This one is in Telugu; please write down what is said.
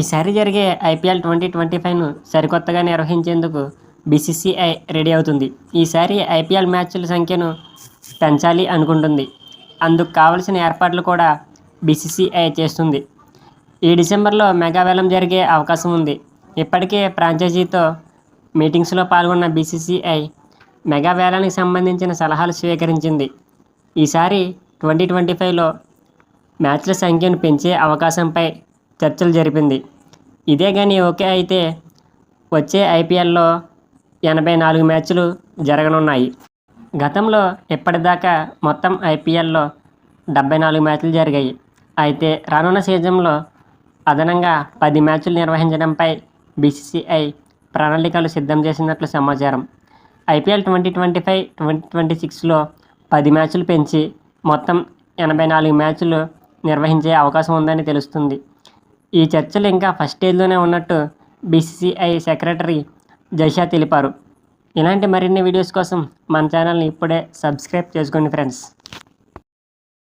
ఈసారి జరిగే ఐపీఎల్ ట్వంటీ ట్వంటీ ఫైవ్ను సరికొత్తగా నిర్వహించేందుకు బీసీసీఐ రెడీ అవుతుంది. ఈసారి ఐపీఎల్ మ్యాచ్ల సంఖ్యను పెంచాలి అనుకుంటుంది. అందుకు కావలసిన ఏర్పాట్లు కూడా బీసీసీఐ చేస్తుంది. ఈ డిసెంబర్లో మెగావేలం జరిగే అవకాశం ఉంది. ఇప్పటికే ఫ్రాంచైజీతో మీటింగ్స్లో పాల్గొన్న బీసీసీఐ మెగావేలానికి సంబంధించిన సలహాలు స్వీకరించింది. ఈసారి ట్వంటీ ట్వంటీ ఫైవ్లో మ్యాచ్ల సంఖ్యను పెంచే అవకాశంపై చర్చలు జరిపింది. ఇదే కానీ ఓకే అయితే వచ్చే ఐపీఎల్లో ఎనభై నాలుగు మ్యాచ్లు జరగనున్నాయి. గతంలో ఇప్పటిదాకా మొత్తం ఐపీఎల్లో డెబ్బై నాలుగు మ్యాచ్లు జరిగాయి. అయితే రానున్న సీజన్లో అదనంగా పది మ్యాచ్లు నిర్వహించడంపై బీసీసీఐ ప్రణాళికలు సిద్ధం చేసినట్లు సమాచారం. IPL twenty twenty five twenty twenty సిక్స్లో పది మ్యాచ్లు పెంచి మొత్తం ఎనభై నాలుగు మ్యాచ్లు నిర్వహించే అవకాశం ఉందని తెలుస్తుంది. ఈ చర్చలు ఇంకా ఫస్ట్ స్టేజ్లోనే ఉన్నట్టు బీసీసీఐ సెక్రటరీ జైషా తెలిపారు. ఇలాంటి మరిన్ని వీడియోస్ కోసం మన ఛానల్ని ఇప్పుడే సబ్స్క్రైబ్ చేసుకోండి ఫ్రెండ్స్.